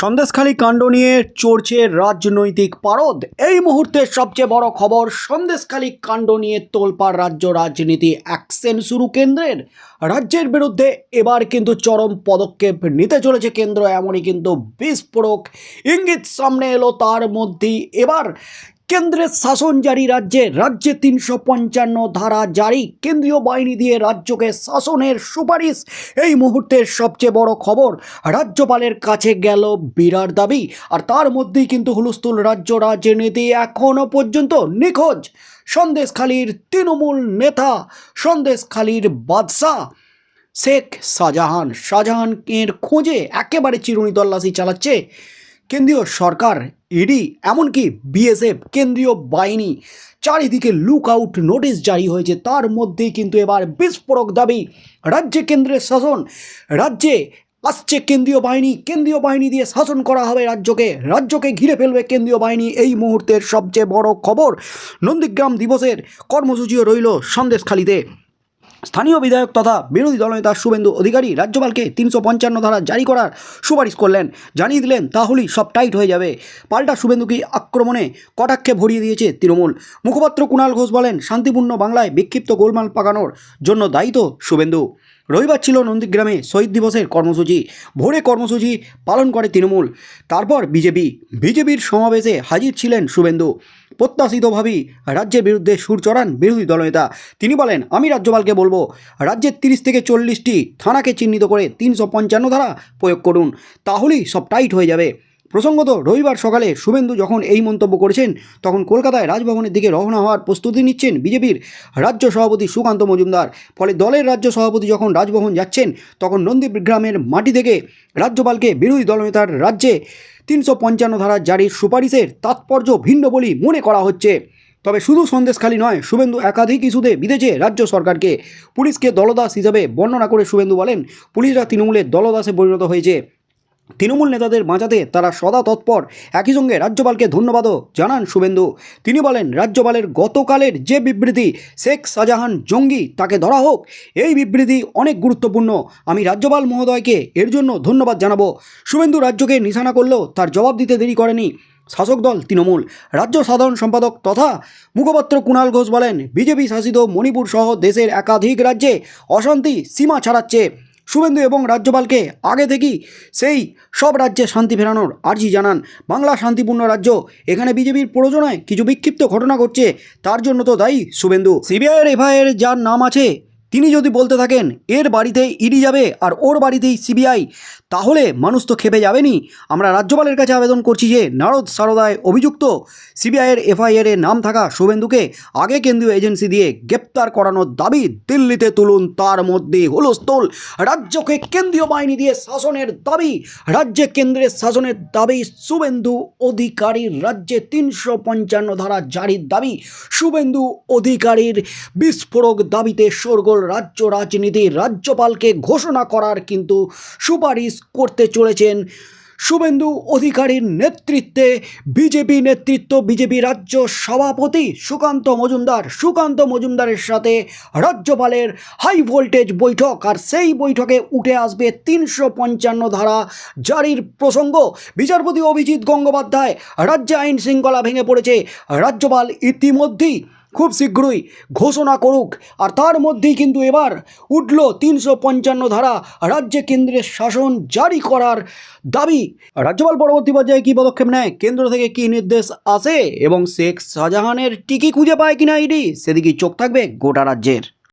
সন্দেশখালী কাণ্ড নিয়ে চড়ছে রাজনৈতিক পারদ। এই মুহূর্তে সবচেয়ে বড় খবর, সন্দেশখালী কাণ্ড নিয়ে তোলপাড় রাজ্য রাজনীতি অ্যাকশন শুরু কেন্দ্রের। রাজ্যের বিরুদ্ধে এবার কিন্তু চরম পদক্ষেপ নিতে চলেছে কেন্দ্র, এমনই কিন্তু বিস্ফোরক। ইঙ্গিত সামনে এলো তার মধ্যেই। এবার কেন্দ্রের শাসন জারি রাজ্যে রাজ্যে তিনশো পঞ্চান্ন ধারা জারি। কেন্দ্রীয় বাহিনী দিয়ে রাজ্যকে শাসনের সুপারিশ। এই মুহূর্তের সবচেয়ে বড় খবর, রাজ্যপালের কাছে গেল বিরাট দাবি। আর তার মধ্যেই কিন্তু হুলস্থুল রাজ্য রাজনীতি এখনও পর্যন্ত নিখোঁজ। সন্দেশখালীর তৃণমূল নেতা, সন্দেশখালীর বাদশাহ শেখ শাহজাহান। শাহজাহানের খোঁজে একেবারে চিরুনি তল্লাশি চালাচ্ছে কেন্দ্রীয় সরকার ইডি এমনকি বিএসএফ কেন্দ্রীয় বাহিনী। চারিদিকে লুক আউট নোটিশ জারি হয়েছে। তার মধ্যেই কিন্তু এবার বিস্ফোরক দাবি রাজ্যে কেন্দ্রের শাসন। রাজ্যে আসছে কেন্দ্রীয় বাহিনী। কেন্দ্রীয় বাহিনী দিয়ে শাসন করা হবে রাজ্যকে। রাজ্যকে ঘিরে ফেলবে কেন্দ্রীয় বাহিনী। এই মুহূর্তের সবচেয়ে বড় খবর নন্দীগ্রাম দিবসের কর্মসূচিও রইল সন্দেশখালিতে। স্থানীয় বিধায়ক তথা বিরোধী দলনেতা শুভেন্দু অধিকারী রাজ্যপালকে তিনশো পঞ্চান্ন ধারা জারি করার সুপারিশ করলেন। জানিয়ে দিলেন, তাহলেই সব টাইট হয়ে যাবে। পাল্টা শুভেন্দুকে আক্রমণে কটাক্ষে ভরিয়ে দিয়েছে তৃণমূল? মুখপাত্র কুণাল ঘোষ বলেন, শান্তিপূর্ণ বাংলায় বিক্ষিপ্ত গোলমাল পাকানোর জন্য দায়িত্ব শুভেন্দু। রবিবার ছিল নন্দীগ্রামে শহীদ দিবসের কর্মসূচি। ভোরে কর্মসূচি পালন করে তৃণমূল। তারপর বিজেপি। বিজেপির সমাবেশে হাজির ছিলেন শুভেন্দু। প্রত্যাশিতভাবেই রাজ্যের বিরুদ্ধে সুর চড়ান বিরোধী দলনেতা। তিনি বলেন, আমি রাজ্যপালকে বলব, রাজ্যের তিরিশ থেকে চল্লিশটি থানাকে চিহ্নিত করে তিনশো পঞ্চান্ন ধারা প্রয়োগ করুন। তাহলেই সব টাইট হয়ে যাবে। প্রসঙ্গত রবিবার সকালে শুভেন্দু যখন এই মন্তব্য করেছেন, তখন কলকাতায় রাজভবনের দিকে রওনা হওয়ার প্রস্তুতি নিচ্ছেন বিজেপির রাজ্য সভাপতি সুকান্ত মজুমদার। ফলে দলের রাজ্য সভাপতি যখন রাজভবন যাচ্ছেন, তখন নন্দীগ্রামের মাটি থেকে রাজ্যপালকে বিরোধী দলনেতার রাজ্যে তিনশো পঞ্চান্ন ধারা জারির সুপারিশের তাৎপর্য ভিন্ন বলেই মনে করা হচ্ছে। তবে শুধু সন্দেশখালী নয়, শুভেন্দু একাধিক ইস্যুতে বিঁধেছে রাজ্য সরকারকে পুলিশকে দলদাস হিসাবে বর্ণনা করে শুভেন্দু বলেন, পুলিশরা তৃণমূলের দলদাসে পরিণত হয়েছে। তৃণমূল নেতাদের বাঁচাতে তারা সদা তৎপর। একই সঙ্গে রাজ্যপালকে ধন্যবাদও জানান শুভেন্দু। তিনি বলেন, রাজ্যপালের গতকালের যে বিবৃতি, শেখ শাহজাহান জঙ্গি, তাকে ধরা হোক, এই বিবৃতি অনেক গুরুত্বপূর্ণ। আমি রাজ্যপাল মহোদয়কে এর জন্য ধন্যবাদ জানাব। শুভেন্দু রাজ্যকে নিশানা করলেও তার জবাব দিতে দেরি করেনি শাসক দল তৃণমূল। রাজ্য সাধারণ সম্পাদক তথা মুখপাত্র কুণাল ঘোষ বলেন, বিজেপি শাসিত মণিপুর সহ দেশের একাধিক রাজ্যে অশান্তি সীমা ছাড়াচ্ছে। শুভেন্দু এবং রাজ্যপালকে আগে থেকেই সেই সব রাজ্যে শান্তি ফেরানোর আর্জি জানান। বাংলা শান্তিপূর্ণ রাজ্য, এখানে বিজেপির প্রয়োজনায় কিছু বিক্ষিপ্ত ঘটনা ঘটছে, তার জন্য তো দায়ী শুভেন্দু। সিবিআইয়ের এফআইআর যার নাম আছে তিনি যদি বলতে থাকেন, এর বাড়িতে ইডি যাবে আর ওর বাড়িতেই সিবিআই, তাহলে মানুষ তো খেপে যাবেনি। আমরা রাজ্যপালের কাছে আবেদন করছি যে নারদ সারদায় অভিযুক্ত সিবিআইয়ের এফআইআরে নাম থাকা শুভেন্দুকে আগে কেন্দ্রীয় এজেন্সি দিয়ে গ্রেপ্তার করানোর দাবি দিল্লিতে তুলুন। তার মধ্যে হুলস্থল। রাজ্যকে কেন্দ্রীয় বাহিনী দিয়ে শাসনের দাবি। রাজ্যে কেন্দ্রের শাসনের দাবি শুভেন্দু অধিকারীর রাজ্যে তিনশো পঞ্চান্ন ধারা জারির দাবি শুভেন্দু অধিকারীর বিস্ফোরক দাবিতে শোরগোল রাজ্য রাজনীতি রাজ্যপালকে ঘোষণা করার কিন্তু সুপারিশ করতে চলেছেন শুভেন্দু অধিকারীর নেতৃত্বে বিজেপি নেতৃত্ব, বিজেপি রাজ্য সভাপতি সুকান্ত মজুমদার। সুকান্ত মজুমদারের সাথে রাজ্যপালের হাই ভোল্টেজ বৈঠক আর সেই বৈঠকে উঠে আসবে তিনশো পঞ্চান্ন ধারা জারির প্রসঙ্গ। বিচারপতি অভিজিৎ গঙ্গোপাধ্যায় রাজ্যে আইন শৃঙ্খলা ভেঙে পড়েছে। রাজ্যপাল ইতিমধ্যেই খুব শীঘ্রই ঘোষণা করুক। আর তার মধ্যেই কিন্তু এবার উঠল তিনশো পঞ্চান্ন ধারা রাজ্যে কেন্দ্রের শাসন জারি করার দাবি। রাজ্যপাল পরবর্তী পর্যায়ে কী পদক্ষেপ নেয়? কেন্দ্র থেকে কি নির্দেশ আসে? এবং শেখ শাহজাহানের টিকি খুঁজে পায় কিনা ইডি? সেদিকেই চোখ থাকবে গোটা রাজ্যের।